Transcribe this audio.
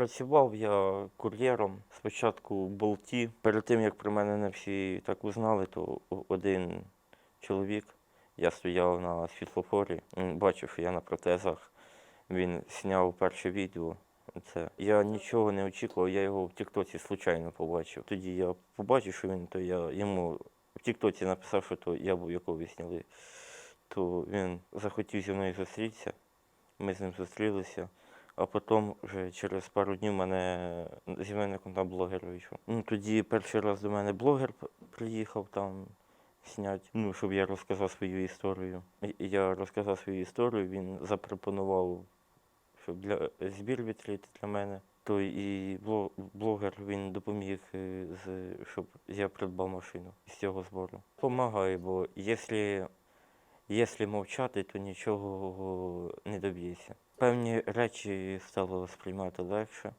Працював я кур'єром спочатку в болті. Перед тим як про мене не всі так узнали, то один чоловік, я стояв на світлофорі, бачив, що я на протезах. Він зняв перше відео. Це я нічого не очікував, я його в Тіктоці случайно побачив. Тоді я побачив, що він, то я йому в Тіктоці написав, що то я був, якого ви зняли. То він захотів зі мною зустрітися. Ми з ним зустрілися. А потім вже через пару днів мене зі мене контакт блогер вийшов. Ну тоді перший раз до мене блогер приїхав там зняти, ну, щоб я розказав свою історію. Я розказав свою історію, він запропонував, щоб для збір відкрити для мене. То і бло- блогер він допоміг, е, з, щоб я придбав машину з цього збору. Помагає, бо якщо Якщо мовчати, то нічого не доб'єшся. Певні речі стало сприймати легше.